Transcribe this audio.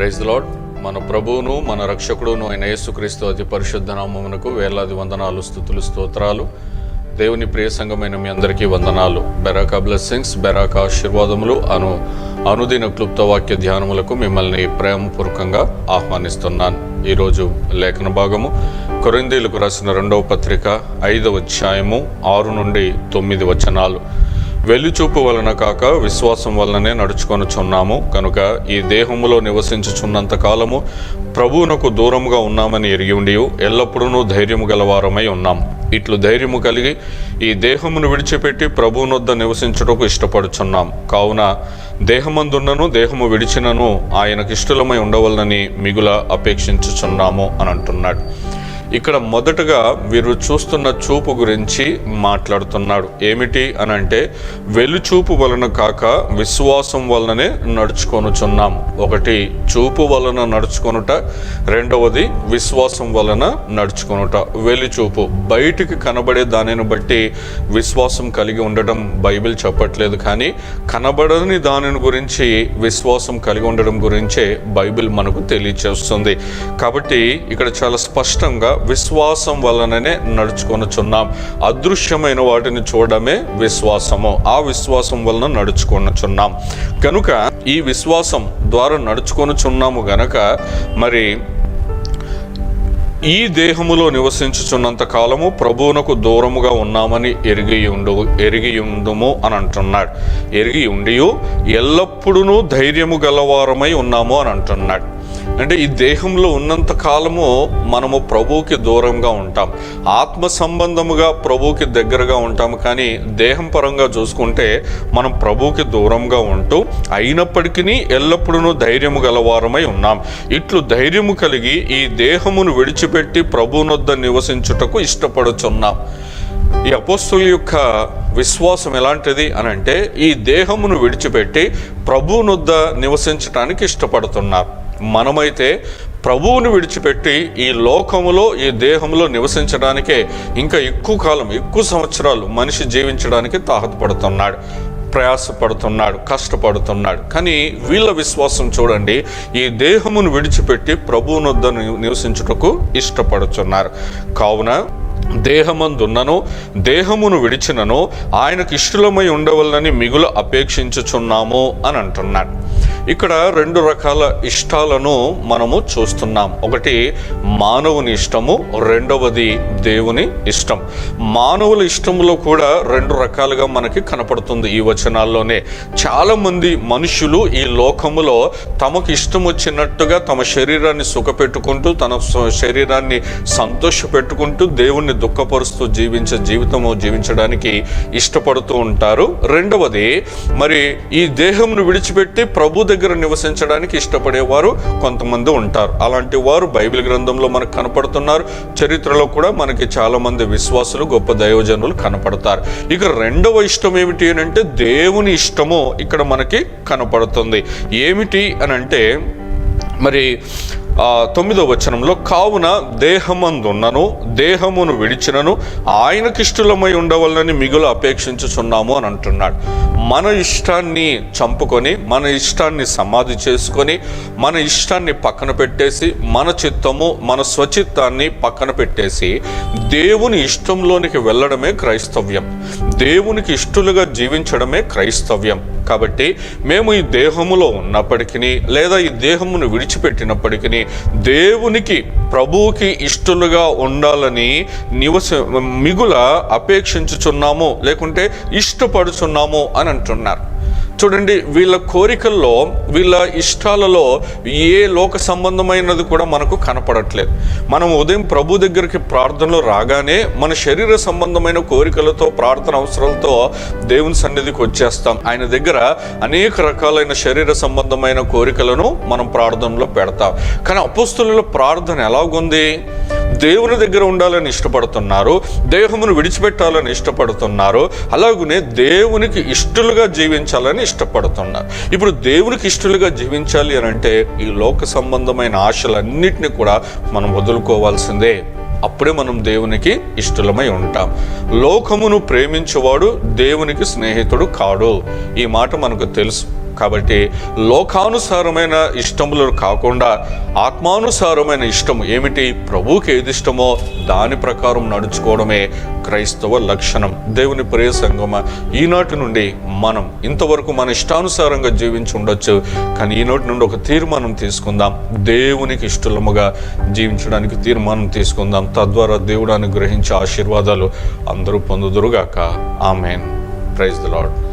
Praise lord మన ప్రభువును మన రక్షకుడును అయిన యేసుక్రీస్తు అతి పరిశుద్ధ నామమునకు వేలాది వందనాలు స్థుతులు స్తోత్రాలు. దేవుని ప్రియ సంఘమైన మీ అందరికీ వందనాలు. బెరాకా బ్లెస్సింగ్స్ బెరాకా ఆశీర్వాదములు అను అనుదిన క్లుప్త వాక్య ధ్యానములకు మిమ్మల్ని ప్రేమపూర్వకంగా ఆహ్వానిస్తున్నాను. ఈరోజు లేఖన భాగము కొరిందీలకు రాసిన రెండవ పత్రిక ఐదవ అధ్యాయము ఆరు నుండి తొమ్మిది వచనాలు. వెలుచూపు వలన కాక విశ్వాసం వలననే నడుచుకొనుచున్నాము. కనుక ఈ దేహములో నివసించుచున్నంత కాలము ప్రభువునకు దూరముగా ఉన్నామని ఎరిగి ఉండి ఎల్లప్పుడూ ధైర్యము గలవారమై ఉన్నాం. ఇట్లు ధైర్యము కలిగి ఈ దేహమును విడిచిపెట్టి ప్రభువునొద్ద నివసించుటకు ఇష్టపడుచున్నాం. కావున దేహమందున్నను దేహము విడిచినను ఆయనకిష్టలమై ఉండవలనని మిగుల అపేక్షించుచున్నాము అని అంటున్నాడు ఇక్కడ మొదటగా వీరు చూస్తున్న చూపు గురించి మాట్లాడుతున్నాడు. ఏమిటి అని అంటే వెలుచూపు వలన కాక విశ్వాసం వలననే నడుచుకొనుచున్నాం. ఒకటి చూపు వలన నడుచుకొనుట. రెండవది విశ్వాసం వలన నడుచుకొనుట. వెలుచూపు. బయటికి కనబడే దానిని బట్టి విశ్వాసం కలిగి ఉండటం బైబిల్ చెప్పట్లేదు. కానీ కనబడని దానిని గురించి విశ్వాసం కలిగి ఉండడం గురించే బైబిల్ మనకు తెలియచేస్తుంది. కాబట్టి ఇక్కడ చాలా స్పష్టంగా విశ్వాసం వలననే నడుచుకొనుచున్నాం. అదృశ్యమైన వాటిని చూడడమే విశ్వాసము. ఆ విశ్వాసం వలన నడుచుకొనుచున్నాం. కనుక ఈ విశ్వాసం ద్వారా నడుచుకొనుచున్నాము గనక మరి ఈ దేహములో నివసించుచున్నంత కాలము ప్రభువునకు దూరముగా ఉన్నామని ఎరిగి ఉండు ఎరిగి ఉండుము అని అంటున్నాడు. ఎరిగి ఉండి ఎల్లప్పుడూ ధైర్యము గలవారమై ఉన్నాము అని అంటున్నాడు. అంటే ఈ దేహంలో ఉన్నంత కాలము మనము ప్రభువుకి దూరంగా ఉంటాం. ఆత్మ సంబంధముగా ప్రభువుకి దగ్గరగా ఉంటాము. కానీ దేహం పరంగా చూసుకుంటే మనం ప్రభువుకి దూరంగా ఉంటూ అయినప్పటికీ ఎల్లప్పుడూ ధైర్యము గలవారమై ఉన్నాం. ఇట్లు ధైర్యము కలిగి ఈ దేహమును విడిచిపెట్టి ప్రభువునొద్ద నివసించుటకు ఇష్టపడుచున్నాం. ఈ అపోస్తుల యొక్క విశ్వాసం ఎలాంటిది అని అంటే ఈ దేహమును విడిచిపెట్టి ప్రభువునొద్ద నివసించడానికి ఇష్టపడుతున్నారు. మనమైతే ప్రభువుని విడిచిపెట్టి ఈ లోకములో ఈ దేహంలో నివసించడానికే ఇంకా ఎక్కువ కాలం ఎక్కువ సంవత్సరాలు మనిషి జీవించడానికి తాహతపడుతున్నాడు ప్రయాసపడుతున్నాడు కష్టపడుతున్నాడు. కానీ వీళ్ళ విశ్వాసం చూడండి ఈ దేహమును విడిచిపెట్టి ప్రభువునొద్ద నివసించుటకు ఇష్టపడుతున్నారు కావున దేహమందున్నను దేహమును విడిచినను ఆయనకు ఇష్టలమై ఉండవలనని మిగులు అపేక్షించుచున్నాము అని అంటున్నాడు. ఇక్కడ రెండు రకాల ఇష్టాలను మనము చూస్తున్నాం. ఒకటి మానవుని ఇష్టము. రెండవది దేవుని ఇష్టం. మానవుల ఇష్టములో కూడా రెండు రకాలుగా మనకి కనపడుతుంది ఈ వచనాల్లోనే. చాలామంది మనుషులు ఈ లోకములో తమకు ఇష్టం వచ్చినట్టుగా తమ శరీరాన్ని సుఖపెట్టుకుంటూ తన శరీరాన్ని శరీరాన్ని సంతోషపెట్టుకుంటూ దేవుణ్ణి దుఃఖపరుస్తూ జీవించే జీవితము జీవించడానికి ఇష్టపడుతూ ఉంటారు. రెండవది మరి ఈ దేహంను విడిచిపెట్టి ప్రభు దగ్గర నివసించడానికి ఇష్టపడేవారు కొంతమంది ఉంటారు. అలాంటి వారు బైబిల్ గ్రంథంలో మనకు కనపడుతున్నారు. చరిత్రలో కూడా మనకి చాలా మంది విశ్వాసులు గొప్ప దైవజనులు కనపడతారు. ఇక రెండవ ఇష్టం ఏమిటి అని అంటే దేవుని ఇష్టము ఇక్కడ మనకి కనపడుతుంది. ఏమిటి అని అంటే మరి తొమ్మిదో వచనంలో కావున దేహమందున్నను దేహమును విడిచినను ఆయనకిష్టులమై ఉండవలనని మిగులు అపేక్షించుచున్నాము అని అంటున్నాడు. మన ఇష్టాన్ని చంపుకొని మన ఇష్టాన్ని సమాధి చేసుకొని మన ఇష్టాన్ని పక్కన పెట్టేసి మన చిత్తము మన స్వచిత్తాన్ని పక్కన పెట్టేసి దేవుని ఇష్టంలోనికి వెళ్ళడమే క్రైస్తవ్యం. దేవునికి ఇష్టలుగా జీవించడమే క్రైస్తవ్యం. కాబట్టి మేము ఈ దేహములో ఉన్నప్పటికీ లేదా ఈ దేహమును విడిచిపెట్టినప్పటికీ దేవునికి ప్రభువుకి ఇష్టలుగా ఉండాలని నివస మిగుల అపేక్షించుచున్నాము లేకుంటే ఇష్టపడుచున్నాము అని అంటున్నారు. చూడండి వీళ్ళ కోరికల్లో వీళ్ళ ఇష్టాలలో ఏ లోక సంబంధమైనది కూడా మనకు కనపడట్లేదు. మనం ఉదయం ప్రభు దగ్గరికి ప్రార్థనలో రాగానే మన శరీర సంబంధమైన కోరికలతో ప్రార్థన అవసరాలతో దేవుని సన్నిధికి వచ్చేస్తాం. ఆయన దగ్గర అనేక రకాలైన శరీర సంబంధమైన కోరికలను మనం ప్రార్థనలో పెడతాం. కానీ అపోస్తుల ప్రార్థన ఎలాగుంది? దేవుని దగ్గర ఉండాలని ఇష్టపడుతున్నారు దేహమును విడిచిపెట్టాలని ఇష్టపడుతున్నారు అలాగనే దేవునికి ఇష్టలుగా జీవించాలని ఇష్టపడుతున్నారు. ఇప్పుడు దేవునికి ఇష్టలుగా జీవించాలి అని అంటే ఈ లోక సంబంధమైన ఆశలన్నిటిని కూడా మనం వదులుకోవాల్సిందే. అప్పుడే మనం దేవునికి ఇష్టలమై ఉంటాం. లోకమును ప్రేమించేవాడు దేవునికి స్నేహితుడు కాడు. ఈ మాట మనకు తెలుసు. కాబట్టి లోకానుసారమైన ఇష్టములు కాకుండా ఆత్మానుసారమైన ఇష్టం ఏమిటి? ప్రభువుకి ఏది ఇష్టమో దాని ప్రకారం నడుచుకోవడమే క్రైస్తవ లక్షణం. దేవుని ప్రియ సంగమ ఈనాటి నుండి మనం ఇంతవరకు మన ఇష్టానుసారంగా జీవించి ఉండొచ్చు. కానీ ఈనాటి నుండి ఒక తీర్మానం తీసుకుందాం. దేవునికి ఇష్టలముగా జీవించడానికి తీర్మానం తీసుకుందాం. తద్వారా దేవుడు అనుగ్రహించే ఆశీర్వాదాలు అందరూ పొందుదురుగాక. ఆమెన్. Praise the lord